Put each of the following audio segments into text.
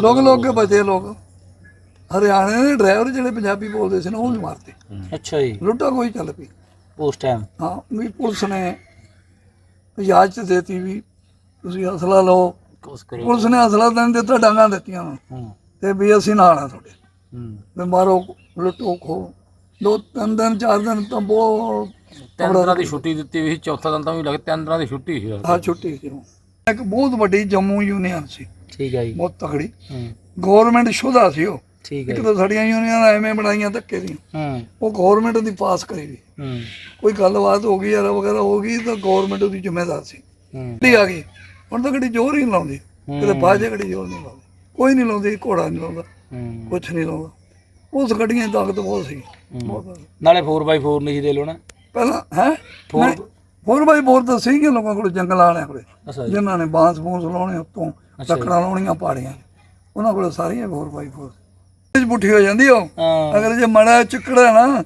ਲੋਕ ਲੋਕ ਕੇ ਬਚੇ ਲੋਕ। ਹਰਿਆਣੇ ਦੇ ਡਰਾਈਵਰ ਜਿਹੜੇ ਪੰਜਾਬੀ ਬੋਲਦੇ ਸੀ ਨਾ ਉਹ ਵੀ ਮਾਰਤੇ ਅੱਛਾ ਜੀ। ਲੁੱਟਾ ਕੋਈ ਚੱਲ ਪਈ। ਉਸ ਟਾਈਮ ਹਾਂ ਵੀ ਪੁਲਿਸ ਨੇ ਇਜਾਜ਼ਤ ਦੇਤੀ ਵੀ ਤੁਸੀਂ ਅਸਲਾ ਲਓ। ਕੁਸ ਕਰੋ। ਪੁਲਿਸ ਨੇ ਅਸਲਾ ਤਾਂ ਨਹੀਂ ਦਿੱਤਾ ਡਾਂਗਾਂ ਦਿੱਤੀਆਂ ਉਹਨੂੰ। ਹੂੰ। ਤੇ ਵੀ ਅਸੀਂ ਨਾਲ ਆ ਤੁਹਾਡੇ। ਹੂੰ। ਵੀ ਮਾਰੋ ਲੁੱਟੋ ਖੋ ਦੋ ਤਿੰਨ ਦਿਨ ਚਾਰ ਦਿਨ ਤਾਂ ਬਹੁਤ ਤਿੰਨ ਦਿਨਾਂ ਦੀ ਛੁੱਟੀ ਦਿੱਤੀ ਸੀ ਚੌਥਾ ਦਿਨ ਤਾਂ ਵੀ ਲੱਗ ਤਿੰਨ ਦਿਨਾਂ ਦੀ ਛੁੱਟੀ ਸੀ। ਆ ਛੁੱਟੀ ਸੀ। ਉਹ। ਇੱਕ ਬਹੁਤ ਵੱਡੀ ਜੰਮੂ ਯੂਨੀਅਨ ਸੀ। ਠੀਕ ਹੈ ਜੀ। ਬਹੁਤ ਤਕੜੀ। ਹੂੰ। ਗਵਰਨਮੈਂਟ ਸ਼ੁਦਾ ਸੀ ਉਹ। ਠੀਕ ਹੈ ਇੱਕ। ਤਾਂ ਸਾਡੀਆਂ ਯੂਨੀਅਨਾਂ ਐਵੇਂ ਬਣਾਈਆਂ ਧੱਕੇ ਦੀਆਂ ਹੂੰ। ਉਹ ਗਵਰਨਮੈਂਟ ਦੀ ਪਾਸ ਕਰੀ ਵੀ ਹੂੰ। ਕੋਈ ਗੱਲਬਾਤ ਹੋ ਗਈ ਯਾਰ ਵਗੈਰਾ ਹੋ ਗਈ ਤਾਂ ਗਵਰਨਮੈਂਟ ਉਹਦੀ ਜ਼ਿੰਮੇਦਾਰ ਸੀ। ਹੂੰ। ਆ ਗਈ। ਹੁਣ ਤਾਂ ਗੱਡੀ ਜ਼ੋਰ ਹੀ ਨਹੀਂ ਲਾਉਂਦੀ। ਕਿਤੇ ਬਾਜੇ ਗੱਡੀ ਜ਼ੋਰ ਨਹੀਂ ਲਾਉਂਦੀ। ਕੋਈ ਨਹੀਂ ਲਾਉਂਦੀ ਘੋੜਾ ਨਹੀਂ ਲਾਉਂਦਾ। ਹੂੰ। ਕੁਛ ਨਹੀਂ ਲਾਉਂਦਾ। ਉਸ ਗੱਡੀਆਂ ਦੀ ਤਾਕਤ ਬਹੁਤ ਸੀ। ਨਾਲੇ 4x4 ਨਹੀਂ ਸੀ ਦੇ ਲੋ ਨਾ ਪਹਿਲਾਂ ਹੈ? ਫੋਰ ਹੋਰ ਬਾਈ ਬੋਰ ਤਾਂ ਸੀਗੇ ਲੋਕਾਂ ਕੋਲ ਜੰਗਲ ਵਾਲਿਆਂ ਕੋਲੇ। ਜਿਨ੍ਹਾਂ ਨੇ ਬਾਂਸ ਬੂੰਸ ਲਾਉਣੇ ਉੱਤੋਂ। ਲੱਕੜਾਂ ਲਾਉਣੀਆਂ ਪਾੜੀਆਂ। ਉਹਨਾਂ ਕੋਲ ਸਾਰੀਆਂ ਹੋਰ ਬਾਈ ਫੋਰ ਇਹ ਪੁੱਠੀ ਹੋ ਜਾਂਦੀ ਉਹ। ਹਾਂ। ਅਗਰ ਜੇ ਮੜਾ ਚਿੱਕੜਾ ਨਾ।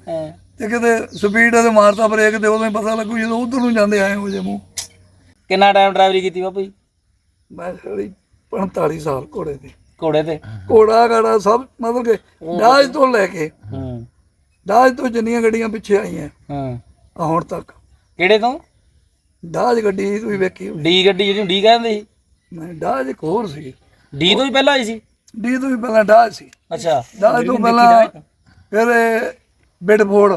ਤੇ ਕਿਤੇ ਸਪੀਡ ਤੇ ਮਾਰਤਾ ਬ੍ਰੇਕ ਤੇ ਉਦੋਂ ਹੀ ਪਤਾ ਲੱਗੂ ਜਦੋਂ ਉਧਰ ਨੂੰ ਜਾਂਦੇ ਆਏ ਹੋ ਜੇ ਮੂੰਹ। ਕਿੰਨਾ ਟਾਈਮ ਡਰਾਈਵਰੀ ਕੀਤੀ ਬਾਪੂ ਜੀ? ਮੈਂ ਸਾਡੀ 45 ਸਾਲ ਘੋੜੇ ਤੇ। ਘੋੜੇ ਤੇ? ਘੋੜਾ ਗਾੜਾ ਸਭ ਮਤਲਬ ਕਿ ਦਾਜ ਤੋਂ ਲੈ ਕੇ ਹੂੰ। ਦਾਜ ਤੋਂ ਜਿੰਨੀਆਂ ਗੱਡੀਆਂ ਪਿੱਛੇ ਆਈਆਂ ਹੂੰ। ਹੁਣ ਤੱਕ। ਕਿਹੜੇ ਤੋਂ? ਦਾਜ ਗੱਡੀ ਤੁਸੀਂ ਵੇਖੀ ਹੋਣੀ। ਡੀ ਗੱਡੀ ਜਿਹੜੀ ਡੀ ਕਹਿੰਦੇ ਸੀ। ਨਹੀਂ ਦਾਜ ਇੱਕ ਹੋਰ ਸੀ। ਡੀ ਤੋਂ ਹੀ ਪਹਿਲਾਂ ਆਈ ਸੀ? ਡੀ ਤੋਂ ਵੀ ਪਹਿਲਾਂ ਦਾਜ ਸੀ। ਅੱਛਾ। ਦਾਜ ਤੋਂ ਪਹਿਲਾਂ ਫਿਰ ਬਿਡਫੋਰਡ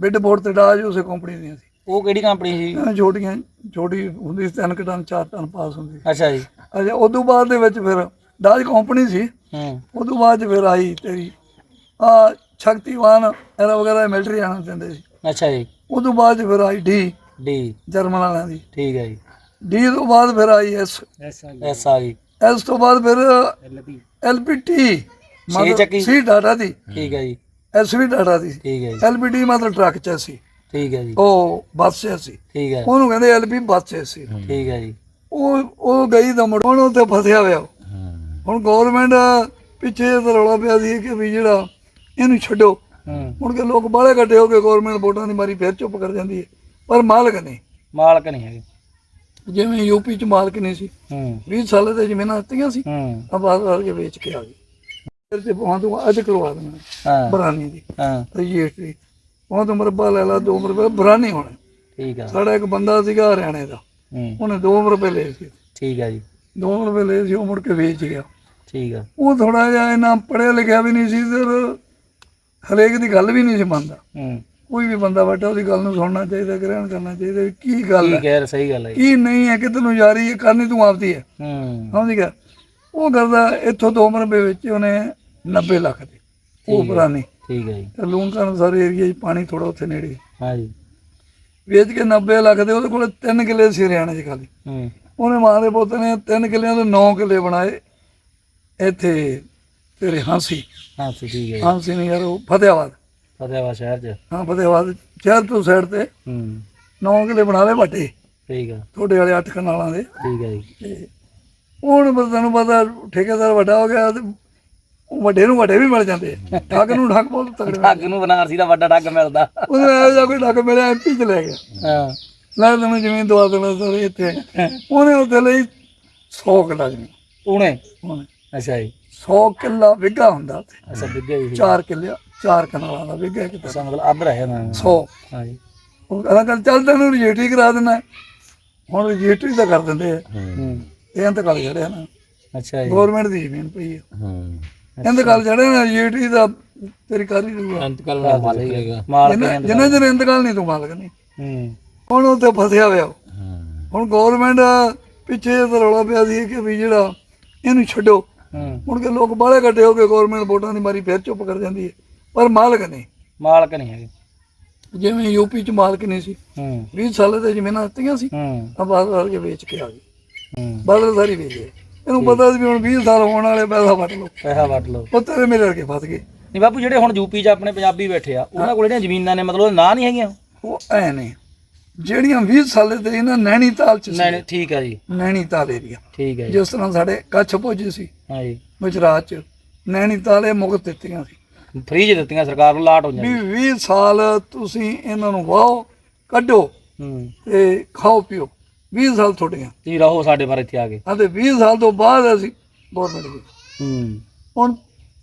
ਬਿਡਫੋਰਡ ਤੇ ਦਾਜ ਉਸੇ ਕੰਪਨੀ ਦੀਆਂ ਸੀ। ਉਹ ਕਿਹੜੀ ਕੰਪਨੀ ਸੀ? ਛੋਟੀਆਂ ਛੋਟੀ ਹੁੰਦੀ ਸੀ ਤਿੰਨ ਕੁ ਟਨ ਚਾਰ ਟਨ ਪਾਸ ਹੁੰਦੀ। ਅੱਛਾ ਜੀ। ਅਜੇ ਉਦੋਂ ਬਾਅਦ ਦੇ ਵਿੱਚ ਫਿਰ ਦਾਜ ਕੰਪਨੀ ਸੀ। ਹੂੰ। ਉਦੋਂ ਬਾਅਦ 'ਚ ਫਿਰ ਆਈ ਤੇਰੀ। ਆ ਸ਼ਕਤੀਵਾਨ ਐਰਾ ਵਗੈਰਾ ਮਿਲਟਰੀ ਆਣਾ ਦਿੰਦੇ ਸੀ। ਅੱਛਾ ਜੀ। ਉਦੋਂ ਬਾਅਦ 'ਚ ਫਿਰ ਆਈ ਡੀ ਡੀ। ਜਰਮਨ ਵਾਲਿਆਂ ਦੀ। ਠੀਕ ਹੈ ਜੀ। ਡੀ ਤੋਂ ਬਾਅਦ ਫਿਰ ਆਈ ਐਸ ਐਸ ਆ ਗਈ। ਐਸ ਤੋਂ ਬਾਅਦ ਫਿਰ ਐਲਪੀਟੀ ਛੇ ਚੱਕੀ। ਸੀ ਡਾਟਾ ਦੀ। ਠੀਕ ਹੈ ਜੀ। ਐਸ ਵੀ ਡਾਟਾ ਦੀ। ਠੀਕ ਹੈ ਜੀ। ਐਲਪੀਟੀ ਮਤਲਬ ਟਰੱਕ ਚੈਸੀ ਠੀਕ ਹੈ ਜੀ। ਉਹ ਬੱਸ ਚੈਸੀ ਠੀਕ ਹੈ। ਉਹਨੂੰ ਕਹਿੰਦੇ ਐਲਪੀ ਬੱਸ ਚੈਸੀ ਠੀਕ ਹੈ ਜੀ। ਉਹ ਉਹ ਗਈ ਤਾਂ ਮੁੜ ਹੁਣ ਉੱਥੇ ਫਸਿਆ ਹੋਇਆ ਉਹ। ਹੁਣ ਗਵਰਨਮੈਂਟ ਪਿੱਛੇ ਤਾਂ ਰੌਲਾ ਪਿਆ ਸੀ ਕਿ ਵੀ ਜਿਹੜਾ ਇਹਨੂੰ ਛੱਡੋ। ਹੂੰ। ਮੁੜ ਕੇ ਲੋਕ ਬਾਹਲੇ ਇਕੱਠੇ ਹੋ ਕੇ ਗਵਰਨਮੈਂਟ ਵੋਟਾਂ ਦੀ ਮਾਰੀ ਫਿਰ ਚੁੱਪ ਕਰ ਜਾਂਦੀ ਹੈ। ਪਰ ਮਾਲਕ ਨਹੀਂ। ਮਾਲਕ ਨਹੀਂ ਹੈਗੇ। ਜਿਵੇਂ ਯੂਪੀ ਚ ਮਾਲਕ ਨਹੀਂ ਸੀ ਹੂੰ। 20 ਸਾਲ ਦੇ ਜ਼ਮੀਨਾਂ ਦਿੱਤੀਆਂ ਸੀ ਹੂੰ। ਆ ਬਾਹਰ ਬਾਹਰ ਕੇ ਵੇਚ ਕੇ ਆ ਗਏ। ਫਿਰ ਤੇ ਪਹੁੰਚ ਤੋਂ ਅੱਜ ਕਰਵਾ ਦੇਣਾ ਹਾਂ। ਬਰਾਨੀ ਦੀ। ਹਾਂ। ਰਜਿਸਟਰੀ। ਉਹ ਤੋਂ ਮਰਬਾ ਲੈ ਲਾ 2 ਰੁਪਏ ਬਰਾਨੀ ਹੋਣਾ। ਠੀਕ ਆ। ਸਾਡਾ ਇੱਕ ਬੰਦਾ ਸੀਗਾ ਹਰਿਆਣੇ ਦਾ। ਹੂੰ। ਉਹਨੇ 2 ਰੁਪਏ ਲਏ ਸੀ। ਠੀਕ ਆ ਜੀ। 2 ਰੁਪਏ ਲਏ ਸੀ ਉਹ ਮੁੜ ਕੇ ਵੇਚ ਗਿਆ। ਠੀਕ ਆ। ਉਹ ਥੋੜਾ ਜਿਹਾ ਇਹਨਾਂ ਪੜ੍ਹਿਆ ਲਿਖਿਆ ਵੀ ਨਹੀਂ ਸੀ ਤੇ ਹਰੇਕ ਦੀ ਗੱਲ ਵੀ ਨਹੀਂ ਸੀ ਮੰਨਦਾ। ਹੂੰ। ਕੋਈ ਵੀ ਬੰਦਾ ਬੈਠਾ ਉਹਦੀ ਗੱਲ ਨੂੰ ਸੁਣਨਾ ਚਾਹੀਦਾ ਗ੍ਰਹਿਣ ਕਰਨਾ ਚਾਹੀਦਾ ਵੀ ਕੀ ਗੱਲ ਕੀ ਹੈ? ਕਹਿ ਸਹੀ ਗੱਲ ਹੈ ਜੀ। ਕੀ ਨਹੀਂ ਹੈ ਕਿਤੇ ਨੂੰ ਜਾ ਰਹੀ ਹੈ ਕਰਨੀ ਤੂੰ ਆਪਦੀ ਹੈ। ਹੂੰ। ਸਮਝ ਗਿਆ? ਉਹ ਕਰਦਾ ਇੱਥੋਂ ਦੋ ਰੁਪਏ ਵਿੱਚ ਉਹਨੇ 90 ਲੱਖ ਦੇ। ਉਹ ਪੁਰਾਣੀ ਠੀਕ ਹੈ ਜੀ। ਤੇ ਲੂਣ ਕਰਨ ਸਾਰੇ ਏਰੀਆ 'ਚ ਪਾਣੀ ਥੋੜਾ ਉੱਥੇ ਨੇੜੇ। ਹਾਂ ਜੀ। ਵੇਚ ਕੇ 90 ਲੱਖ ਦੇ ਉਹਦੇ ਕੋਲ ਤਿੰਨ ਕਿੱਲੇ ਸੀ ਹਰਿਆਣੇ 'ਚ ਖਾਲੀ। ਹੂੰ। ਉਹਨੇ ਮਾਂ ਦੇ ਪੁੱਤ ਨੇ ਤਿੰਨ ਕਿੱਲਿਆਂ ਤੋਂ 9 ਕਿੱਲੇ ਬਣਾਏ ਇੱਥੇ ਤੇਰੇ ਹਾਂਸੀ। ਹਾਂ ਠੀਕ ਹੈ ਜੀ। ਹਾਂਸੀ ਨਹੀਂ ਯਾਰ ਉਹ ਫਤਿਆਬਾਦ ਫਤਿਆਬਾਦ ਸ਼ਹਿਰ ਚ। ਹਾਂ ਫਤਿਆਬਾਦ ਸ਼ਹਿਰ ਤੋਂ ਸਾਈਡ ਤੇ। ਹੂੰ। 9 ਕਿੱਲੇ ਬਣਾ ਲਏ ਵੱਡੇ ਠੀਕ ਆ। ਤੁਹਾਡੇ ਵਾਲੇ 8 ਕਨਾਲਾਂ ਦੇ। ਠੀਕ ਹੈ ਜੀ। ਤੇ ਹੁਣ ਬਸ ਤੈਨੂੰ ਪਤਾ ਠੇਕੇਦਾਰ ਵੱਡਾ ਹੋ ਗਿਆ ਤੇ ਉਹ ਵੱਡੇ ਨੂੰ ਵੱਡੇ ਵੀ ਮਿਲ ਜਾਂਦੇ ਆ। ਠੱਗ ਨੂੰ ਠੱਗ ਬਹੁਤ ਤਗੜੇ ਠੱਗ ਨੂੰ ਬਨਾਰਸੀ ਦਾ ਵੱਡਾ ਠੱਗ ਮਿਲਦਾ। ਉਹਨੇ ਇਹੋ ਜਿਹਾ ਕੋਈ ਠੱਗ ਮਿਲਿਆ ਐਮਪੀ ਚ ਲੈ ਗਿਆ। ਹਾਂ। ਲੈ ਤੈਨੂੰ ਜ਼ਮੀਨ ਦਵਾ ਦੇਣਾ ਸਰ ਇੱਥੇ। ਉਹਨੇ ਉਹਦੇ ਲਈ 100 ਕਿੱਲਾ ਜ਼ਮੀਨ। ਉਹਨੇ? ਅੱਛਾ ਜੀ। 100 ਕਿੱਲਾ ਵਿਗਾ ਹੁੰਦਾ ਅੱਛਾ ਬਿੱਗੇ ਜੀ 4 ਕਿੱਲੇ। 4 ਕਨਾਲਾਂ ਦਾ ਵਿਗਾ ਕਿਤੇ। ਅੱਛਾ ਮਤਲਬ ਅੱਧ ਰਹੇ ਨਾ 100 ਹਾਂ ਜੀ ਉਹ ਕਹਿੰਦਾ ਚੱਲ ਚੱਲ ਤੈਨੂੰ ਰਜਿਸਟਰੀ ਕਰਾ ਦਿੰਦਾ। ਹੁਣ ਰਜਿਸਟਰੀ ਤਾਂ ਕਰ ਦਿੰਦੇ ਆ। ਹੂੰ। ਇਹ ਇੰਤਕਾਲ ਚੜਿਆ ਨਾ ਅੱਛਾ ਜੀ। ਗਵਰਨਮੈਂਟ ਦੀ ਜ਼ਮੀਨ ਪਈ ਹੈ। ਹੂੰ ਇੰਤਕਾਲ ਚੜਿਆ ਨਾ ਰਜਿਸਟਰੀ ਦਾ ਤੇਰੀ ਕਰ ਹੀ ਦੂਗਾ ਅੰਤਕਾਲ ਨਾਲ ਮਾਲਕ ਹੈਗਾ ਮਾਲਕ ਜਿੰਨਾ ਚਿਰ ਇੰਤਕਾਲ ਨਹੀਂ ਤੂੰ ਮਾਲਕ ਨਹੀਂ। ਹੂੰ। ਹੁਣ ਉੱਥੇ ਫਸਿਆ ਹੋਇਆ। ਉਹ। ਹੁਣ ਗਵਰਨਮੈਂਟ ਪਿੱਛੇ ਤਾਂ ਰੌਲਾ ਪਿਆ ਸੀ ਕਿ ਵੀ ਜਿਹੜਾ ਇਹਨੂੰ ਛੱਡੋ। ਹੂੰ। ਹੁਣ ਕੇ ਲੋਕ ਬਾਹਲੇ ਇਕੱਠੇ ਹੋ ਕੇ ਗਵਰਨਮੈਂਟ ਵੋਟਾਂ ਦੀ ਮਾਰੀ ਫਿਰ ਚੁੱਪ ਕਰ ਜਾਂਦੀ ਹੈ। ਪਰ ਮਾਲਕ ਨਹੀਂ ਮਾਲਕ ਨਹੀਂ ਹੈਗੇ। ਜਿਵੇਂ ਯੂਪੀ ਚ ਮਾਲਕ ਨਹੀਂ ਸੀ। ਹੂੰ। 20 ਸਾਲ ਦੇ ਜ਼ਮੀਨਾਂ ਦਿੱਤੀਆਂ ਸੀ ਹੂੰ। ਆ ਬਾਹਰ ਕੇ ਵੇਚ ਕੇ ਆ ਗਏ। ਹੂੰ। ਬਾਦਲ ਸਾਰੀ ਵੇਚ ਗਏ। ਇਹਨੂੰ ਪਤਾ ਸੀ ਵੀ ਹੁਣ 20 ਸਾਲ ਹੋਣ ਵਾਲੇ ਪੈਸਾ ਵੱਟ ਲਓ। ਪੈਸਾ ਵੱਟ ਲਓ। ਤੇਰੇ ਮੇਰੇ ਵਰਗੇ ਫਸ ਗਏ। ਨਹੀਂ ਬਾਪੂ ਜਿਹੜੇ ਹੁਣ ਯੂਪੀ 'ਚ ਆਪਣੇ ਪੰਜਾਬੀ ਬੈਠੇ ਆ ਉਹਨਾਂ ਕੋਲ ਜਿਹੜੀਆਂ ਜ਼ਮੀਨਾਂ ਨੇ ਮਤਲਬ ਨਾਂ ਨਹੀਂ ਹੈਗੀਆਂ? ਉਹ ਐ ਨੇ। ਜਿਹੜੀਆਂ 20 ਸਾਲ ਤੇ ਇਹਨਾਂ ਨੈਣੀਤਾਲ ਚ ਸੀ। ਨਹੀਂ ਠੀਕ ਆ ਜੀ। ਨੈਣੀਤਾਲ ਏਰੀਆ ਠੀਕ ਹੈ ਜੀ। ਜਿਸ ਤਰ੍ਹਾਂ ਸਾਡੇ ਕੱਛ ਪੁੱਜ ਸੀ ਹਾਂ ਜੀ। ਗੁਜਰਾਤ ਚ ਨੈਣੀਤਾਲ ਇਹ ਮੁਕਤ ਦਿੱਤੀਆਂ ਸੀ। ਫ੍ਰੀ 'ਚ ਦਿੱਤੀਆਂ ਸਰਕਾਰ ਨੂੰ ਲਾਟ ਹੋ ਵੀ ਜਾਂਦੀ 20 ਸਾਲ ਤੁਸੀਂ ਇਹਨਾਂ ਨੂੰ ਵਾਹੋ ਕੱਢੋ ਹੂੰ। ਤੇ ਖਾਓ ਪੀਓ। 20 ਸਾਲ ਤੁਹਾਡੀਆਂ। ਤੁਸੀਂ ਰਹੋ ਸਾਡੇ ਬਾਰੇ ਇੱਥੇ ਆ ਕੇ। ਅਤੇ 20 ਸਾਲ ਤੋਂ ਬਾਅਦ ਅਸੀਂ ਗਵਰਨਮੈਂਟ ਦੀ। ਹੂੰ। ਹੁਣ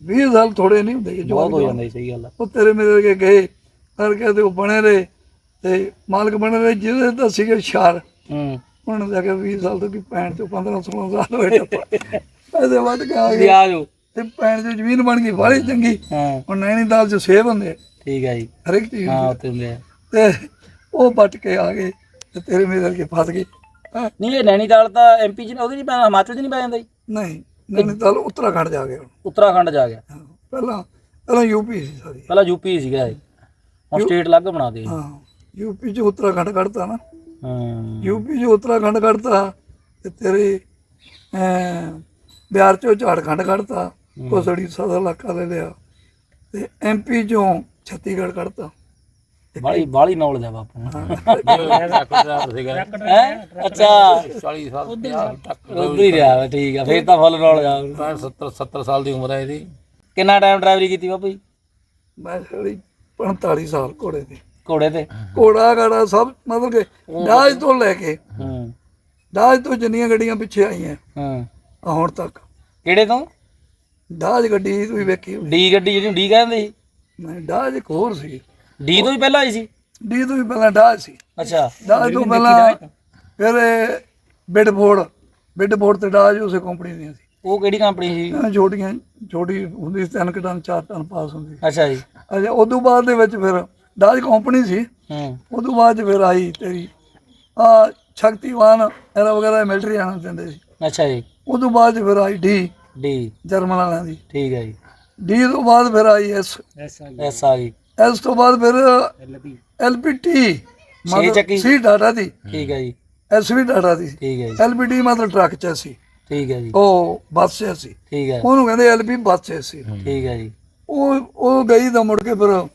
20 ਸਾਲ ਥੋੜੇ ਨਹੀਂ ਹੁੰਦੇ ਕਿ ਬਹੁਤ ਹੋ ਜਾਂਦਾ ਜੀ, ਸਹੀ ਗੱਲ ਆ। ਉਹ ਤੇਰੇ ਮੇਰੇ ਕੇ ਗਏ ਕਰਕੇ ਤੇ ਉਹ ਬਣੇ ਰਹੇ ਤੇ ਮਾਲਕ ਬਣੇ ਰਹੇ ਜਿਹਦੇ ਤਾਂ ਸੀਗੇ ਸ਼ਾਰ ਹੂੰ। ਉਹਨਾਂ ਨੇ ਜਾ ਕੇ 20 ਸਾਲ ਤੋਂ ਕੀ ਪੈਣ ਤੋਂ 15 16 ਸਾਲ ਹੋਏ ਟੱਪਾ ਪੈਸੇ ਵੱਧ ਕੇ ਆ ਗਏ। ਵਿਆਜ ਹੋ ਤੇ ਪੈਣ ਚ ਜ਼ਮੀਨ ਬਣ ਗਈ ਬਾਹਲੀ ਚੰਗੀ। ਹਾਂ। ਹੁਣ ਨੈਣੀਤਾਲ ਚ ਸੇਬ ਹੁੰਦੇ ਠੀਕ ਹੈ ਜੀ। ਹਰ ਇੱਕ ਚੀਜ਼ ਹਾਂ ਹੁੰਦੀ ਉੱਥੇ ਹੁੰਦੇ ਆ। ਆ। ਤੇ ਉਹ ਵੱਟ ਕੇ ਆ ਗਏ ਤੇ ਤੇਰੇ ਮੇਰੇ ਕੇ ਫਸ ਗਏ। ਹਾਂ, ਨਹੀਂ ਇਹ ਨੈਣੀਤਾਲ ਤਾਂ ਐਮਪੀ ਚ ਉਹਦੇ ਨਹੀਂ ਪੈਂਦਾ ਹਿਮਾਚਲ ਚ ਨਹੀਂ ਪੈ ਜਾਂਦਾ? ਜੀ ਨਹੀਂ ਨੈਣੀਤਾਲ ਉੱਤਰਾਖੰਡ ਜਾ ਗਏ ਹੁਣ। ਉੱਤਰਾਖੰਡ ਜਾ ਗਿਆ। ਹਾਂ, ਪਹਿਲਾਂ ਪਹਿਲਾਂ ਯੂਪੀ ਸੀ ਸਾਰੀ। ਪਹਿਲਾਂ ਯੂਪੀ ਸੀਗਾ ਇਹ। ਹੁਣ ਸਟੇਟ ਅਲੱਗ ਬਣਾ ਦੇ ਹਾਂ ਯੂਪੀ ਚ ਉੱਤਰਾਖੰਡ ਕੱਢਤਾ ਨਾ। ਹਾਂ। ਯੂਪੀ ਚ ਉੱਤਰਾਖੰਡ ਕੱਢਤਾ ਤੇ ਤੇਰੇ ਅਮ, ਬਿਹਾਰ ਚੋਂ ਝਾੜਖੰਡ ਕੱਢਤਾ। ਕੋਸੜੀ ਸਦਾ ਇਲਾਕਾ ਲੈ ਲਿਆ। ਤੇ ਐਮਪੀ ਚੋਂ ਛੱਤੀਗੜ੍ਹ ਕੱਢਤਾ। ਬਾਲੀ ਬਾਲੀ ਨੌਲੇਜ ਆ ਬਾਪੂ ਨੂੰ। ਲੱਖ ਸੀਗਾ। ਹੈ? ਅੱਛਾ। 40 ਸਾਲ 50 ਤੱਕ ਉਧਰ ਹੀ ਰਿਹਾ ਵਾ, ਠੀਕ ਆ ਫੇਰ ਤਾਂ ਫੁੱਲ ਨੌਲੇਜ ਆ। 70 70 ਸਾਲ ਦੀ ਉਮਰ ਹੈ ਇਹਦੀ। ਕਿੰਨਾ ਟਾਈਮ ਡਰਾਈਵਰੀ ਕੀਤੀ ਬਾਪੂ ਜੀ? ਮੈਂ ਸਾਡੀ 45 ਸਾਲ ਘੋੜੇ ਤੇ। ਘੋੜੇ ਤੇ? ਘੋੜਾ ਗਾੜਾ ਸਭ ਮਤਲਬ ਕਿ ਦਾਜ ਤੋਂ ਲੈ ਕੇ ਹੂੰ। ਦਾਜ ਤੋਂ ਜਿੰਨੀਆਂ ਗੱਡੀਆਂ ਪਿੱਛੇ ਆਈਆਂ। ਹੂੰ। ਹੁਣ ਤੱਕ। ਕਿਹੜੇ ਤੋਂ? ਦਾਜ ਗੱਡੀ ਤੁਸੀਂ ਵੇਖੀ ਹੋਣੀ। ਡੀ ਗੱਡੀ ਜਿਹੜੀ ਡੀ ਕਹਿੰਦੇ ਸੀ? ਨਹੀਂ ਦਾਜ ਇੱਕ ਹੋਰ ਸੀ। ਡੀ ਤੋਂ ਹੀ ਪਹਿਲਾਂ ਆਈ ਸੀ? ਡੀ ਤੋਂ ਵੀ ਪਹਿਲਾਂ ਦਾਜ ਸੀ। ਅੱਛਾ। ਦਾਜ ਤੋਂ ਪਹਿਲਾਂ ਫਿਰ ਇਹ ਬਿਡਫੋਰਡ ਬਿਡਫੋਰਡ ਤੇ ਦਾਜ ਉਸੇ ਕੰਪਨੀ ਦੀਆਂ ਸੀ। ਉਹ ਕਿਹੜੀ ਕੰਪਨੀ ਸੀ? ਛੋਟੀਆਂ ਛੋਟੀ ਹੁੰਦੀ ਸੀ ਤਿੰਨ ਕੁ ਟਨ ਚਾਰ ਟਨ ਪਾਸ ਹੁੰਦੀ ਸੀ। ਅੱਛਾ ਜੀ। ਅੱਛਾ ਉਦੋਂ ਬਾਅਦ ਦੇ ਵਿੱਚ ਫਿਰ ਦਾਜ ਕੰਪਨੀ ਸੀ। ਹੂੰ। ਉਦੋਂ ਬਾਅਦ 'ਚ ਫਿਰ ਆਈ ਤੇਰੀ। ਆ ਸ਼ਕਤੀਵਾਨ ਐਰਾ ਵਗੈਰਾ ਮਿਲਟਰੀ ਆਣਾ ਦਿੰਦੇ ਸੀ। ਅੱਛਾ ਜੀ। ਉਦੋਂ ਬਾਅਦ 'ਚ ਫਿਰ ਆਈ ਡੀ। ਡੀ ਜਰਮਨ ਵਾਲਿਆਂ ਦੀ। ਠੀਕ ਹੈ ਜੀ। ਡੀ ਤੋਂ ਬਾਅਦ ਫਿਰ ਆਈ ਐਸ ਐਸ ਆ ਗਈ। ਐਸ ਤੋਂ ਬਾਅਦ ਫਿਰ ਐਲਪੀਟੀ ਛੇ ਚੱਕੀ। ਸੀ ਡਾਟਾ ਦੀ। ਠੀਕ ਹੈ ਜੀ। ਐਸ ਵੀ ਡਾਟਾ ਦੀ। ਠੀਕ ਹੈ ਜੀ। ਐਲਪੀਟੀ ਮਤਲਬ ਟਰੱਕ ਚ ਸੀ। ਠੀਕ ਹੈ ਜੀ। ਉਹ ਬੱਸ ਚ ਸੀ। ਠੀਕ ਹੈ। ਉਹਨੂੰ ਕਹਿੰਦੇ ਐਲਪੀ ਬੱਸ ਚ ਸੀ। ਠੀਕ ਹੈ ਜੀ। ਉਹ ਉਹ ਗਈ ਤਾਂ ਮੁੜ ਕੇ ਫਿਰ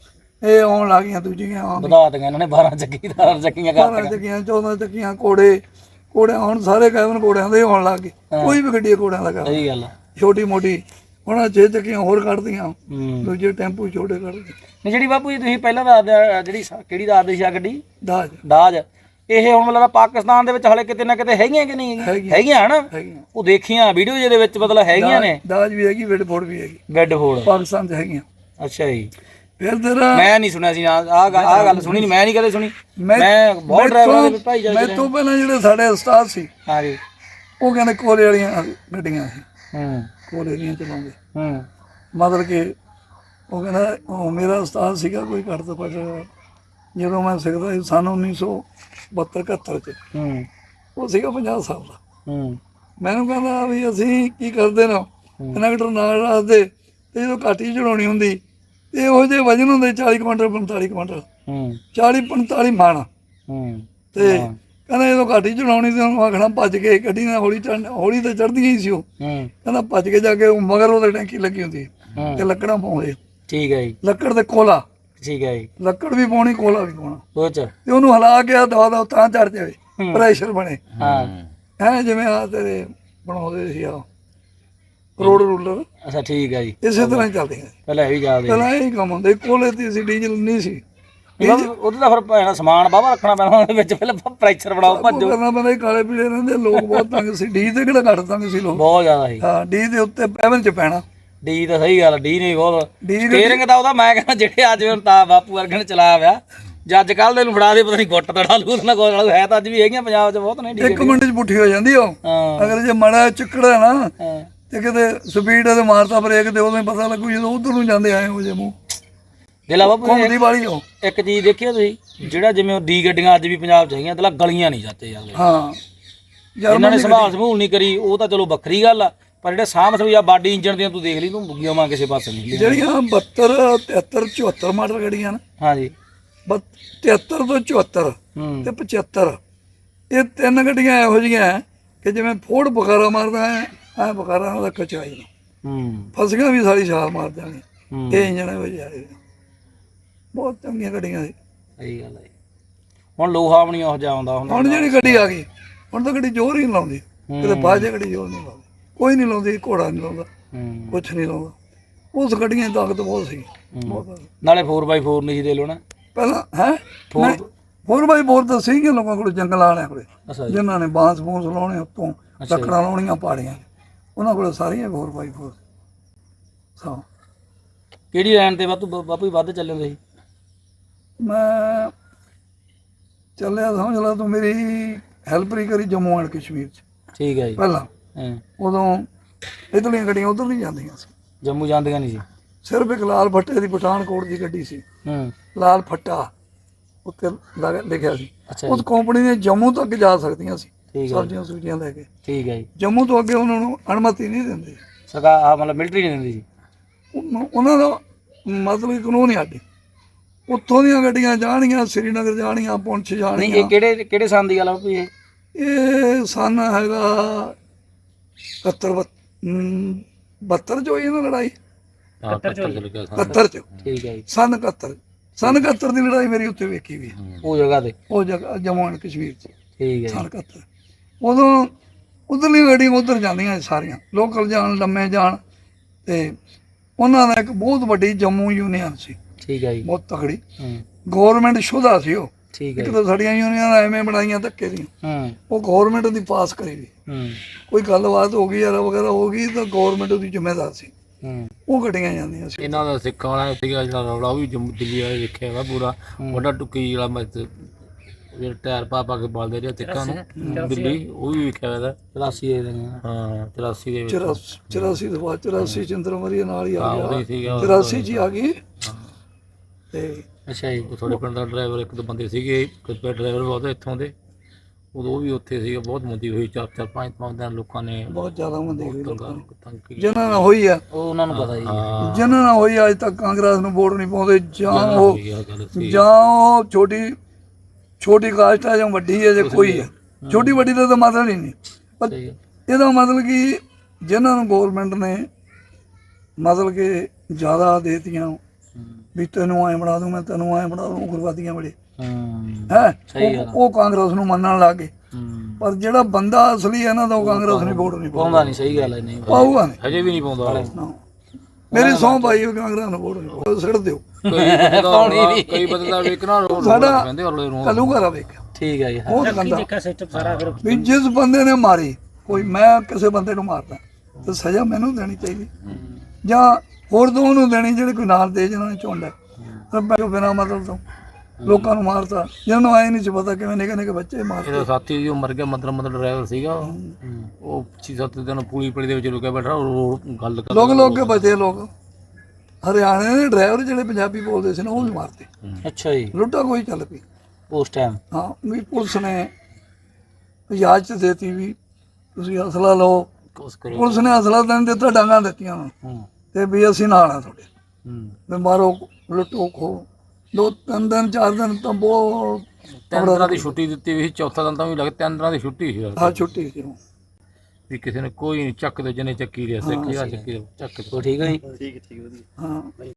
ਇਹ ਆਉਣ ਲੱਗ ਗਈਆਂ ਦੂਜੀਆਂ ਆਉਣ ਵਧਾ ਦਿੰਗਾ ਇਹਨਾਂ ਨੇ 12 ਚੱਕੀ ਦਾ ਚੱਕੀਆਂ ਕਰ 12 ਚੱਕੀਆਂ 14 ਚੱਕੀਆਂ ਕੋੜੇ ਕੋੜੇ ਹੁਣ ਸਾਰੇ ਕੈਬਨ ਕੋੜਿਆਂ ਦੇ ਆਉਣ ਲੱਗ ਗਏ। ਕੋਈ ਵੀ ਗੱਡੀ ਕੋੜਿਆਂ ਦਾ ਕਰ ਸਹੀ ਗੱਲ ਆ। ਛੋਟੀ ਮੋਟੀ ਹੁਣ ਛੇ ਚੱਕੀਆਂ ਹੋਰ ਕੱਢਦੀਆਂ। ਦੂਜੇ ਟੈਂਪੂ ਛੋਟੇ ਕੱਢਦੇ। ਨਹੀਂ ਜਿਹੜੀ ਬਾਪੂ ਜੀ ਤੁਸੀਂ ਪਹਿਲਾਂ ਆ, ਜਿਹੜੀ ਸਾ- ਕਿਹੜੀ ਦੱਸਦੇ ਸੀ ਆ ਗੱਡੀ ਦਾਜ। ਦਾਜ। ਇਹ ਹੁਣ ਮਤਲਬ ਪਾਕਿਸਤਾਨ ਦੇ ਵਿੱਚ ਹਲੇ ਕਿਤੇ ਨਾ ਕਿਤੇ ਹੈਗੀਆਂ ਕਿ ਨਹੀਂ ਹੈਗੀਆਂ। ਹੈਗੀਆਂ। ਹਨਾ? ਹੈਗੀਆਂ। ਉਹ ਦੇਖੀਆਂ ਵੀਡੀਓ ਜਿਹਦੇ ਵਿੱਚ ਮਤਲਬ ਹੈਗੀਆਂ ਨੇ। ਦਾਜ ਵੀ ਹੈਗੀ ਬੈਡਫੋਰਡ ਵੀ ਹੈਗੀ। ਬੈੱਡ ਫੋੜ। ਪਾਕਿਸਤਾਨ 'ਚ ਹੈਗੀਆਂ। ਅੱਛਾ ਜੀ। ਫਿਰ ਤੇਰਾ ਮੈਂ ਨਹੀਂ ਸੁਣਿਆ ਸੀ ਆ ਆ ਗੱਲ ਸੁਣੀ ਨਹੀਂ ਮੈਂ ਨਹੀਂ ਕਦੇ ਸੁਣੀ। ਮੈਂ ਬਹੁਤ ਡਰਾਈਵਰਾਂ ਦੇ ਭਾਈ ਜਾ ਮੈਥੋਂ ਪਹਿਲਾਂ ਜਿਹੜੇ ਸਾਡੇ ਉਸਤਾਦ ਸੀ ਹਾਂ ਜੀ। ਉਹ ਕਹਿੰਦੇ ਕੋਲੇ ਵਾਲੀਆਂ ਗੱਡੀਆਂ ਸੀ। ਹੂੰ। ਕੋਲੇ ਦੀਆਂ ਚਲਾਉਂਦੇ। ਹੂੰ। ਮਤਲਬ ਕਿ ਉਹ ਕਹਿੰਦਾ ਉਹ ਮੇਰਾ ਉਸਤਾਦ ਸੀਗਾ ਕੋਈ ਘੱਟ ਤੋਂ ਘੱਟ ਜਦੋਂ ਮੈਂ ਸਿੱਖਦਾ ਸੀ ਸਨ 1972 71 ਚ। ਹੂੰ। ਉਹ ਸੀਗਾ 50 ਸਾਲ ਦਾ। ਹੂੰ। ਮੈਨੂੰ ਕਹਿੰਦਾ ਵੀ ਅਸੀਂ ਕੀ ਕਰਦੇ ਨਾ? ਕਨੈਕਟਰ ਨਾਲ ਰੱਖਦੇ ਤੇ ਜਦੋਂ ਕਾਟੀ ਚੜਾਉਣੀ ਹੁੰਦੀ ਤੇ ਇਹੋ ਜਿਹੇ ਵਜਨ ਹੁੰਦੇ 40 ਕੁਇੰਟਲ 45 ਕੁਇੰਟਲ। ਹੂੰ। 40 45 ਮਣ। ਹੂੰ। ਤੇ ਕਹਿੰਦਾ ਜਦੋਂ ਕਾਟੀ ਚੜਾਉਣੀ ਤੇ ਉਹਨੂੰ ਆਖਣਾ ਭੱਜ ਕੇ ਗੱਡੀ ਨਾਲ ਹੌਲੀ ਚੜ੍ਹ ਹੌਲੀ ਤੇ ਚੜਦੀ ਹੀ ਸੀ ਉਹ। ਹੂੰ। ਕਹਿੰਦਾ ਭੱਜ ਕੇ ਜਾ ਕੇ ਉਹ ਮਗਰ ਉਹਦੇ ਟੈਂਕੀ ਲੱਗੀ ਹੁੰਦੀ ਹੂੰ। ਤੇ ਲੱਕੜਾਂ ਪਾਉਂਦੇ ਠੀਕ ਹੈ ਜੀ। ਲੱਕੜ ਤੇ ਕੋਲਾ। ਠੀਕ ਹੈ ਜੀ। ਲੱਕੜ ਵੀ ਪਾਉਣੀ ਕੋਲਾ ਵੀ ਪਾਉਣਾ। ਸੋਚ ਤੇ ਉਹਨੂੰ ਹਿਲਾ ਕੇ ਦਵਾ ਦਾ ਤਾਂ ਚੜ ਜਾਵੇ ਪ੍ਰੈਸ਼ਰ ਬਣੇ। ਹਾਂ। ਹੈ ਜਿਵੇਂ ਆ ਤੇਰੇ ਬਣਾਉਂਦੇ ਸੀ ਆ ਰੋਡ ਰੂਲਰ। ਅੱਛਾ ਠੀਕ ਹੈ ਜੀ। ਇਸੇ ਤਰ੍ਹਾਂ ਹੀ ਚੱਲਦੀਆਂ। ਸੀ। ਪਹਿਲਾਂ ਇਹ ਵੀ ਹੈ ਪਹਿਲਾਂ ਇਹ ਹੀ ਕੰਮ ਹੁੰਦੇ ਕੋਲੇ ਤੇ ਸੀ ਡੀਜ਼ਲ ਨਹੀਂ ਸੀ। ਉਹਦਾ ਫਿਰ ਭੈਣਾ ਸਮਾਨ ਬਾਬਾ ਰੱਖਣਾ ਪੈਣਾ ਉਹਦੇ ਵਿੱਚ ਪਹਿਲਾਂ ਪ੍ਰੈਸ਼ਰ ਬਣਾਓ ਭੱਜੋ। ਕਰਨਾ ਪੈਂਦਾ ਕਾਲੇ ਪੀਲੇ ਰਹਿੰਦੇ ਲੋਕ ਬਹੁਤ ਤੰਗ ਸੀ। ਡੀ ਤੇ ਕਿਹੜਾ ਘੱਟ ਤੰਗ ਸੀ ਲੋਕ? ਬਹੁਤ ਜ਼ਿਆਦਾ ਸੀ। ਹਾਂ ਡੀ ਦੇ ਉੱਤੇ ਪੈਵਨ ਚ ਪੈਣਾ। ਡੀ ਤਾਂ ਸਹੀ ਗੱਲ ਡੀ ਨੇ ਬਹੁਤ ਸਟੀਅਰਿੰਗ ਤਾਂ ਉਹਦਾ ਮੈਂ ਕਹਿੰਦਾ ਜਿਹੜੇ ਅੱਜ ਹੁਣ ਤਾਂ ਬਾਪੂ ਵਰਗੇ ਨੇ ਚਲਾਇਆ ਹੋਇਆ ਜੇ ਅੱਜ ਕੱਲ ਦੇ ਨੂੰ ਫੜਾ ਦੇ ਪਤਾ ਨਹੀਂ ਗੁੱਟ ਤੜਾ ਲੂ ਨਾ ਕੋਈ ਹੈ ਤਾਂ ਅੱਜ ਵੀ ਹੈਗੀਆਂ ਪੰਜਾਬ 'ਚ ਬਹੁਤ ਨੇ ਡੀ ਇੱਕ ਮਿੰਟ ਚ ਪੁੱਠੀ ਹੋ ਜਾਂਦੀ ਉਹ। ਅਗਰ ਜੇ ਮੜਾ ਚਿੱਕੜਾ ਨਾ। ਤੇ ਕਿਤੇ ਸਪੀਡ ਤੇ ਮਾਰਤਾ ਬ੍ਰੇਕ ਤੇ ਉਦੋਂ ਹੀ ਪਤਾ ਲੱਗੂ ਜਦੋਂ ਉਧਰ ਨੂੰ ਜਾਂਦੇ ਆਏ ਹੋ ਜੇ ਮੂੰਹ। ਦਿਲਾ ਬਾਪੂ ਇਹ ਘੁੰਮਦੀ ਵਾਲੀ ਉਹ ਇੱਕ ਚੀਜ਼ ਦੇਖਿਆ ਤੁਸੀਂ? ਜਿਹੜਾ ਜਿਵੇਂ ਉਹ ਡੀ ਗੱਡੀਆਂ ਅੱਜ ਵੀ ਪੰਜਾਬ 'ਚ ਹੈਗੀਆਂ ਦਿਲਾ ਗਲੀਆਂ ਨਹੀਂ ਜਾਂਦੇ ਜਾਂਦੇ ਹਾਂ। ਇਹਨਾਂ ਨੇ ਸੰਭਾਲ ਸੰਭੂਲ ਨਹੀਂ ਕਰੀ ਉਹ ਤਾਂ ਚਲੋ ਵੱਖਰੀ ਗੱਲ ਆ। ਪਰ ਜਿਹੜੇ ਸਾਂਭ ਸਭੀ ਆ ਬਾਡੀ ਇੰਜਣ ਦੀਆਂ ਤੂੰ ਦੇਖ ਲਈ ਤੂੰ ਬੁੱਗੀਆਂ ਮਾਂ ਕਿਸੇ ਪਾਸੇ ਨਹੀਂ ਜਿਹੜੀਆਂ 72 73 74 ਮਾਡਲ ਗੱਡੀਆਂ ਨਾ। ਹਾਂਜੀ। ਬਤ- 73 ਤੋਂ 74 ਹੂੰ। ਤੇ 75 ਇਹ ਤਿੰਨ ਗੱਡੀਆਂ ਇਹੋ ਜਿਹੀਆਂ ਹੈ ਕਿ ਜਿਵੇਂ ਫੋੜ ਬੁਖਾਰਾ ਮਾਰਦਾ ਹੈ ਐ ਬੁਖਾਰਾ ਦਾ ਕਚਾਈ ਨੂੰ। ਹੂੰ। ਫਸੀਆਂ ਵੀ ਸਾਰੀ ਛਾਲ ਮਾਰ ਜਾਣੀ ਹੂੰ। ਇਹ ਇੰਜਣ ਆਏ ਬਹੁਤ ਚੰਗੀਆਂ ਗੱਡੀਆਂ ਸੀ। ਸਹੀ ਗੱਲ ਹੈ ਹੁਣ ਲੋਹਾ ਵੀ ਨਹੀਂ ਉਹ ਜਿਹਾ ਆਉਂਦਾ ਹੁੰਦਾ। ਹੁਣ ਜਿਹੜੀ ਗੱਡੀ ਆ ਗਈ ਹੁਣ ਤਾਂ ਗੱਡੀ ਜ਼ੋਰ ਹੀ ਨਹੀਂ ਲਾਉਂਦੀ। ਕਿਤੇ ਬਾਜੇ ਗੱਡੀ ਜ਼ੋਰ ਨਹੀਂ ਲਾਉਂਦੀ। ਕੋਈ ਨਹੀਂ ਲਾਉਂਦੀ ਘੋੜਾ ਨਹੀਂ ਲਾਉਂਦਾ ਹੂੰ। ਕੁਛ ਨਹੀਂ ਲਾਉਂਦਾ। ਉਸ ਗੱਡੀਆਂ ਦੀ ਤਾਕਤ ਬਹੁਤ ਸੀ। ਬਹੁਤ ਨਾਲੇ 4x4 ਨਹੀਂ ਸੀ ਦੇ ਲੋ ਨਾ। ਪਹਿਲਾਂ ਹੈ? Four- ਹੋਰ ਬਾਈ ਬਹੁਤ ਤਾਂ ਸੀਗੀਆਂ ਲੋਕਾਂ ਕੋਲ ਜੰਗਲਾਂ ਵਾਲਿਆਂ ਕੋਲੇ। ਅੱਛਾ ਜੀ। ਜਿਨ੍ਹਾਂ ਨੇ ਬਾਂਸ ਬੂੰਸ ਲਾਉਣੇ ਉੱਤੋਂ ਲੱਕੜਾਂ ਲਾਉਣੀਆਂ ਪਾੜੀਆਂ। ਉਹਨਾਂ ਕੋਲ ਸਾਰੀਆਂ 4x4 ਹਾਂ ਕਿਹੜੀ ਲਾਈਨ ਤੇ ਬਾਪੂ ਬਾਪੂ ਜੀ ਵੱਧ ਚੱਲੇ ਹੁੰਦੇ ਸੀ? ਮੈਂ ਚੱਲਿਆ ਸਮਝ ਲਾ ਤੂੰ ਮੇਰੀ ਹੈਲਪ ਨਹੀਂ ਕਰੀ ਜੰਮੂ ਐਂਡ ਕਸ਼ਮੀਰ ਚ। ਠੀਕ ਹੈ ਜੀ। ਪਹਿਲਾਂ। ਹਾਂ। ਉਦੋਂ ਇਧਰਲੀਆਂ ਗੱਡੀਆਂ ਉਧਰ ਨਹੀਂ ਜਾਂਦੀਆਂ ਸੀ। ਜੰਮੂ ਜਾਂਦੀਆਂ ਨਹੀਂ ਸੀ? ਸਿਰਫ ਇੱਕ ਲਾਲ ਫੱਟੇ ਦੀ ਪਠਾਨਕੋਟ ਦੀ ਗੱਡੀ ਸੀ। ਹੂੰ। ਲਾਲ ਫੱਟਾ ਉੱਤੇ ਲਿਖਿਆ ਸੀ। ਉਸ ਕੰਪਨੀ ਨੇ ਜੰਮੂ ਤੱਕ ਜਾ ਸਕਦੀਆਂ ਸੀ ਹੈ ਸਬਜ਼ੀਆਂ ਸੁਬਜ਼ੀਆਂ ਲੈ ਕੇ। ਠੀਕ ਹੈ ਜੀ। ਜੰਮੂ ਤੋਂ ਅੱਗੇ ਉਹਨਾਂ ਨੂੰ ਅਨੁਮਤੀ ਨਹੀਂ ਦਿੰਦੇ। ਸਰਕਾਰ ਆ ਮਤਲਬ ਮਿਲਟਰੀ ਨਹੀਂ ਦਿੰਦੀ ਸੀ? ਉਹਨੂੰ- ਦਾ ਮਤਲਬ ਹੀ ਕਾਨੂੰਨ ਹੀ ਸਾਡੇ ਉੱਥੋਂ ਦੀਆਂ ਗੱਡੀਆਂ ਜਾਣੀਆਂ ਸ੍ਰੀਨਗਰ ਜਾਣੀਆਂ ਪੁੰਛ ਨਹੀਂ ਜਾਣੀਆਂ। ਇਹ ਕਿਹੜੇ ਕਿਹੜੇ ਸਾਲ ਦੀ ਗੱਲ ਆ ਜੀ ਇਹ? ਇਹ ਸਨ ਹੈਗਾ 71 72 ਚ ਹੋਈ ਨਾ ਲੜਾਈ। ਹਾਂ ਕੱਤਰ ਚਲ ਗਿਆ ਸਾਂ 71 ਚ। ਠੀਕ ਹੈ ਜੀ। ਸਨ 71 ਸਨ 71 ਦੀ ਲੜਾਈ ਮੇਰੀ ਉੱਥੇ ਵੇਖੀ ਵੀ ਹੈ। ਉਹ ਜਗ੍ਹਾ ਤੇ? ਉਹ ਜਗ੍ਹਾ ਜੰਮੂ ਐਂਡ ਕਸ਼ਮੀਰ ਚ। ਠੀਕ ਹੈ ਸਨ ਜੀ 71 ਉਦੋਂ ਉਧਰਲੀਆਂ ਗੱਡੀਆਂ ਉਧਰ ਜਾਂਦੀਆਂ ਸੀ ਸਾਰੀਆਂ। ਲੋਕਲ ਜਾਣ ਲੰਮੇ ਜਾਣ। ਤੇ ਉਹਨਾਂ ਦਾ ਇੱਕ ਬਹੁਤ ਵੱਡੀ ਜੰਮੂ ਯੂਨੀਅਨ ਸੀ। ਠੀਕ ਹੈ ਜੀ। ਬਹੁਤ ਤਕੜੀ। ਹੂੰ। ਗਵਰਨਮੈਂਟ ਸ਼ੁਦਾ ਸੀ ਉਹ। ਠੀਕ ਹੈ ਇੱਕ ਜੀ। ਤਾਂ ਸਾਡੀਆਂ ਯੂਨੀਅਨਾਂ ਐਵੇਂ ਬਣਾਈਆਂ ਧੱਕੇ ਦੀਆਂ ਹੂੰ। ਉਹ ਗਵਰਨਮੈਂਟ ਦੀ ਪਾਸ ਕਰੀ ਵੀ ਹੂੰ। ਕੋਈ ਗੱਲਬਾਤ ਹੋ ਗਈ ਯਾਰ ਵਗੈਰਾ ਹੋ ਗਈ ਤਾਂ ਗਵਰਨਮੈਂਟ ਉਹਦੀ ਜ਼ਿੰਮੇਦਾਰ ਸੀ। ਹੂੰ। ਉਹ ਗੱਡੀਆਂ ਜਾਂਦੀਆਂ ਸੀ। ਇਹਨਾਂ ਦਾ ਸਿੱਖਾਂ ਵਾਲਾ ਸੀਗਾ ਜਿਹੜਾ ਰੌਲਾ ਉਹ ਵੀ ਜੰਮੂ ਦਿੱਲੀ ਵਾਲੇ ਦੇਖਿਆ ਹੈਗਾ ਪੂਰਾ। ਵੱਡਾ ਟੁੱਕੀ ਜਿਹੜਾ ਮੈਂ ਤੇ ਜਿਹੜਾ ਟਾਇਰ ਪਾ ਪਾ ਕੇ ਬਲਦੇ ਰਿਹਾ ਸਿੱਖਾਂ ਨੂੰ। ਦਿੱਲੀ ਉਹ ਵੀ ਵੇਖਿਆ ਹੈਗਾ 84 ਦੇ ਦਿਨ ਹਾਂ 84 ਦੇ ਵਿੱਚ। 84 ਤੋਂ ਬਾਅਦ 84 ਚੰਦਰਮਰੀ ਨਾਲ ਹੀ ਆ ਉਹਦਾ ਗਿਆ। ਸੀਗਾ 84 ਚ ਹੀ ਆ ਗਈ। ਤੇ ਅੱਛਾ ਜੀ ਉਹ ਤੁਹਾਡੇ ਪਿੰਡ ਦਾ ਡਰਾਈਵਰ ਇੱਕ ਦੋ ਬੰਦੇ ਸੀਗੇ ਇੱਕ ਡਰਾਈਵਰ ਬਹੁਤ ਇੱਥੋਂ ਦੇ। ਉਦੋਂ ਉਹ ਵੀ ਉੱਥੇ ਸੀਗਾ ਬਹੁਤ ਮੰਦੀ ਹੋਈ ਚਾਰ ਚਾਰ ਪੰਜ ਪੰਜ ਦਿਨ ਲੋਕਾਂ ਨੇ ਬਹੁਤ ਜ਼ਿਆਦਾ ਮੰਦੀ ਹੋਈ ਲੋਕਾਂ ਨੂੰ। ਤੰਗ ਕੀਤਾ। ਜਿਨ੍ਹਾਂ ਨਾਲ ਹੋਈ ਆ। ਉਹ ਉਹਨਾਂ ਨੂੰ ਪਤਾ ਜੀ। ਹਾਂ। ਜਿਨ੍ਹਾਂ ਨਾਲ ਹੋਈ ਅੱਜ ਤੱਕ ਕਾਂਗਰਸ ਨੂੰ ਵੋਟ ਨਹੀਂ ਪਾਉਂਦੇ ਜਾਂ ਉਹ ਆ ਜਾਂ ਉਹ ਛੋਟੀ ਛੋਟੀ ਕਾਸਟ ਹੈ ਜਾਂ ਵੱਡੀ ਹੈ ਜਾਂ ਕੋਈ ਹੈ ਛੋਟੀ ਵੱਡੀ ਦਾ ਤਾਂ ਮਤਲਬ ਹੀ ਨਹੀਂ। ਪਰ ਇਹਦਾ ਮਤਲਬ ਕਿ ਜਿਨ੍ਹਾਂ ਨੂੰ ਗਵਰਨਮੈਂਟ ਨੇ ਮਤਲਬ ਕਿ ਜ਼ਿਆਦਾ ਦੇਤੀਆਂ ਵੀ ਤੈਨੂੰ ਐ ਬਣਾ ਦੂੰ ਮੈਂ ਤੈਨੂੰ ਐ ਬਣਾ ਦੂੰ ਗੁਰਬਾਦੀਆਂ ਬੜੇ ਹੂੰ ਹੈ? ਸਹੀ ਗੱਲ। ਉਹ ਕਾਂਗਰਸ ਨੂੰ ਮੰਨਣ ਲੱਗ ਗਏ। ਹੂੰ। ਪਰ ਜਿਹੜਾ ਬੰਦਾ ਅਸਲੀ ਹੈ ਨਾ ਤਾਂ ਉਹ ਕਾਂਗਰਸ ਨੂੰ ਵੋਟ ਨਹੀਂ ਪਾਉਂਦਾ। ਪਾਉਂਦਾ ਨਹੀਂ ਸਹੀ ਗੱਲ ਹੈ ਨਹੀਂ ਪਾਊਗਾ ਨਹੀਂ। ਹਜੇ ਵੀ ਨਹੀਂ ਪਾਉਂਦਾ ਨਾ। ਮੇਰੀ ਸੌਂ ਪਾਈ ਉਹ ਕਾਂਗਰਸ ਨੂੰ ਵੋਟ ਨਹੀਂ ਪਾਉਂਦਾ ਸਿੱਟ ਦਿਓ। ਕਈ ਬੰਦੇ ਦਾ ਰੌਲਾ- ਕਈ ਬੰਦੇ ਦਾ ਵੇਖਣਾ ਰੋਡ ਸਾਡਾ- ਕਹਿੰਦੇ ਅਗਲੇ ਨੂੰ ਕੱਲੂ ਘਰਾ ਵੇਖਿਆ ਠੀਕ ਹੈ ਜੀ। ਹਾਂ। ਬਹੁਤ ਗੰਦਾ। ਵੀ ਜਿਸ ਬੰਦੇ ਨੇ ਮਾਰੀ ਕੋਈ ਮੈਂ ਕਿਸੇ ਬੰਦੇ ਨੂੰ ਮਾਰਦਾ। ਤੇ ਸਜ਼ਾ ਮੈਨੂੰ ਦੇਣੀ ਚਾਹੀਦੀ। ਜਾਂ ਹੋਰ ਦੋ ਉਹਨੂੰ ਦੇਣੀ ਜਿਹੜੇ ਕੋਈ ਨਾਲ ਦੇ ਜਿਹਨਾਂ ਨੇ ਝੁੰਡ ਹੈ ਰੱਬਾ ਜੋ ਬਿਨਾ ਮਤਲਬ ਤੋਂ ਲੋਕਾਂ ਨੂੰ ਮਾਰਤਾ। ਜਿਹਨਾਂ ਨੂੰ ਆਏ ਨਹੀਂ ਸੀ ਪਤਾ ਕਿਵੇਂ ਨਿੱਕੇ ਨਿੱਕੇ ਬੱਚੇ ਮਾਰਦੇ ਇਹਦਾ ਸਾਥੀ ਜੀ ਉਹ ਮਰ ਗਿਆ ਮਤਲਬ ਮਤਲਬ ਡਰਾਈਵਰ ਸੀਗਾ। ਉਹ। ਉਹ 6-7 ਦਿਨ ਪੂਰੀ ਪੜੀ ਦੇ ਵਿੱਚ ਰੁਕਿਆ ਬੈਠਾ ਉਹ ਗੱਲ ਕਰ ਲੋਕ ਲੋਕ ਕੇ ਬਚੇ ਲੋਕ। ਹਰਿਆਣੇ ਦੇ ਡਰਾਈਵਰ ਜਿਹੜੇ ਪੰਜਾਬੀ ਬੋਲਦੇ ਸੀ ਨਾ ਉਹ ਵੀ ਮਾਰਤੇ। ਅੱਛਾ ਜੀ। ਲੁੱਟਾ ਕੋਈ ਚੱਲ ਪਈ। ਉਸ ਟਾਈਮ ਹਾਂ ਵੀ ਪੁਲਿਸ ਨੇ ਇਜਾਜ਼ਤ ਦੇਤੀ ਵੀ ਤੁਸੀਂ ਅਸਲਾ ਲਓ। ਕਰੋ ਪੁਲਿਸ ਨੇ ਅਸਲਾ ਤਾਂ ਨਹੀਂ ਦਿੱਤਾ ਡਾਂਗਾਂ ਦਿੱਤੀਆਂ ਉਹਨਾਂ। ਹੂੰ। ਤੇ ਵੀ ਅਸੀਂ ਨਾਲ ਆ ਤੁਹਾਡੇ। ਹੂੰ। ਵੀ ਮਾਰੋ ਲੁੱਟੋ ਖੋ। ਦੋ ਤਿੰਨ ਦਿਨ ਚਾਰ ਦਿਨ ਤਾਂ ਬਹੁਤ ਤਿੰਨ ਦਿਨਾਂ ਦੀ ਛੁੱਟੀ ਦਿੱਤੀ ਵੀ ਸੀ, ਚੌਥਾ ਦਿਨ ਤਾਂ ਵੀ ਲੱਗ ਤਿੰਨ ਦਿਨਾਂ ਦੀ ਛੁੱਟੀ ਸੀ ਆ ਛੁੱਟੀ ਸੀ ਉਹ। ਵੀ ਕਿਸੇ ਨੇ ਕੋਈ ਨਹੀਂ ਚੱਕ ਦੇ ਜਨੇ ਚੱਕੀ ਰਿਆ ਸਿੱਖ ਜਾਂ ਚੱਕੀ ਚੱਕ ਦੇ। ਉਹ ਠੀਕ ਹੈ ਜੀ? ਹਾਂ।